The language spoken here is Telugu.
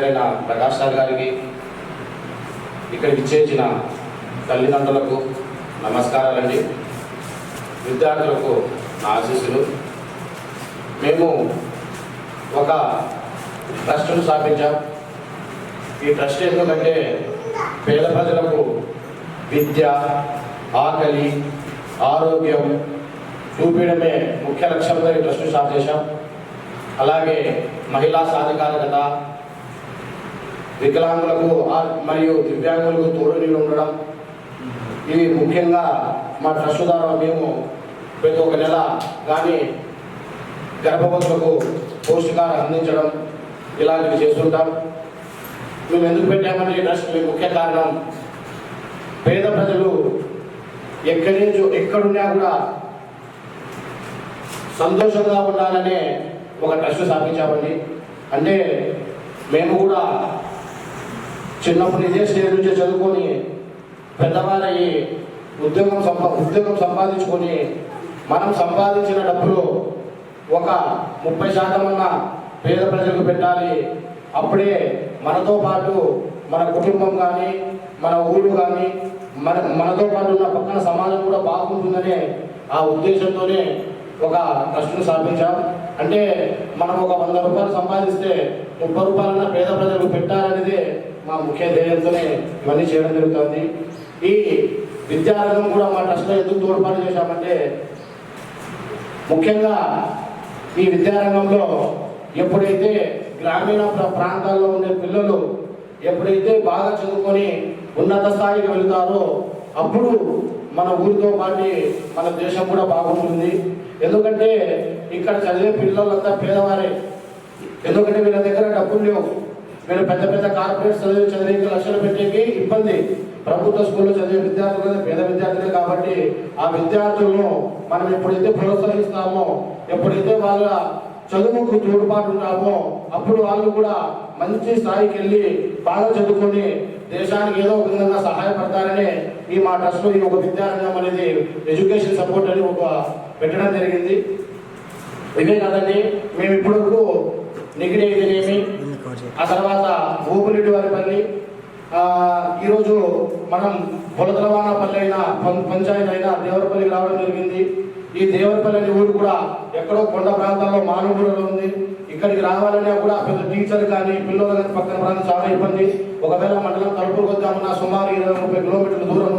ప్రకాష్ సార్ గారికి ఇక్కడ విచ్చేసిన తల్లిదండ్రులకు నమస్కారాలండి. విద్యార్థులకు నా ఆశీస్సులు. మేము ఒక ట్రస్ట్ను స్థాపించాం. ఈ ట్రస్ట్ ఎందుకంటే పేద ప్రజలకు విద్య ఆకలి ఆరోగ్యం చూపించడమే ముఖ్య లక్ష్యంగా ఈ ట్రస్ట్ స్టార్ట్ చేశాం. అలాగే మహిళా సాధికారికత వికలాంగులకు మరియు దివ్యాంగులకు తోడు ఉండడం. ఇవి ముఖ్యంగా మా ట్రస్ట్ ద్వారా మేము ప్రతి ఒక్క నెల కానీ గర్భవతులకు పోషకాలు అందించడం ఇలాంటివి చేస్తుంటాం. మేము ఎందుకు పెట్టామంటే ఈ ట్రస్ట్ మీ ముఖ్య కారణం పేద ప్రజలు ఎక్కడి నుంచి ఎక్కడున్నా కూడా సంతోషంగా ఉండాలనే ఒక ట్రస్ట్ స్థాపించామండి. అంటే మేము కూడా చిన్నప్పుడు ఇదే స్టేజ్ నుంచి చదువుకొని పెద్దవారయ్యి ఉద్యోగం సంపా ఉద్యోగం సంపాదించుకొని మనం సంపాదించిన డబ్బులు ఒక ముప్పై శాతం అన్న పేద ప్రజలకు పెట్టాలి. అప్పుడే మనతో పాటు మన కుటుంబం కానీ మన ఊళ్ళు కానీ మన మనతో పాటు ఉన్న పక్కన సమాజం కూడా బాగుంటుందనే ఆ ఉద్దేశంతోనే ఒక ట్రస్ట్ను స్థాపించాం. అంటే మనం ఒక వంద రూపాయలు సంపాదిస్తే ముప్పై రూపాయలన్నా పేద ప్రజలకు పెట్టాలనేదే మా ముఖ్య ధ్యేయంతోనే ఇవన్నీ చేయడం జరుగుతుంది. ఈ విద్యారంగం కూడా మా ట్రస్ట్లో ఎందుకు తోడ్పాటు చేశామంటే ముఖ్యంగా ఈ విద్యారంగంలో ఎప్పుడైతే గ్రామీణ ప్రాంతాల్లో ఉండే పిల్లలు ఎప్పుడైతే బాగా చదువుకొని ఉన్నత స్థాయికి వెళ్తారో అప్పుడు మన ఊరితో పాటు మన దేశం కూడా బాగుంటుంది. ఎందుకంటే ఇక్కడ చదివే పిల్లలంతా పేదవారే. ఎందుకంటే వీళ్ళ దగ్గర డబ్బులు లేవు. మీరు పెద్ద పెద్ద కార్పొరేట్ చదివి చదివి లక్షలు పెట్టేకి ఇబ్బంది. ప్రభుత్వ స్కూల్లో చదివే విద్యార్థులు పేద విద్యార్థులే కాబట్టి ఆ విద్యార్థులను మనం ఎప్పుడైతే ప్రోత్సహిస్తామో ఎప్పుడైతే వాళ్ళ చదువుకు తోడ్పాటు ఉంటామో అప్పుడు వాళ్ళు కూడా మంచి స్థాయికి వెళ్ళి బాగా చదువుకొని దేశానికి ఏదో ఒక విధంగా సహాయపడతారని ఈ మా ట్రస్ట్లో ఈ ఒక విద్యారంగం అనేది ఎడ్యుకేషన్ సపోర్ట్ అని ఒక పెట్టడం జరిగింది. ఇదే కదండి మేము ఇప్పటివరకు నిగిడి అయితేనేమి ఆ తర్వాత ఊపిరెడ్డి వారి పల్లి ఈరోజు మనం పొలతలవానపల్లి అయినా పం- పంచాయతీ అయినా దేవరపల్లికి రావడం జరిగింది. ఈ దేవరపల్లి అనే ఊరు కూడా ఎక్కడో కొండ ప్రాంతాల్లో మానవూరులో ఉంది. ఇక్కడికి రావాలనే కూడా పెద్ద టీచర్ కానీ పిల్లలు కానీ పక్కన ప్రాంతం చాలా ఇబ్బంది. ఒకవేళ మండలం తలుపులకు వద్దామన్నా సుమారు ఇరవై ముప్పై కిలోమీటర్ల దూరం ఉంది.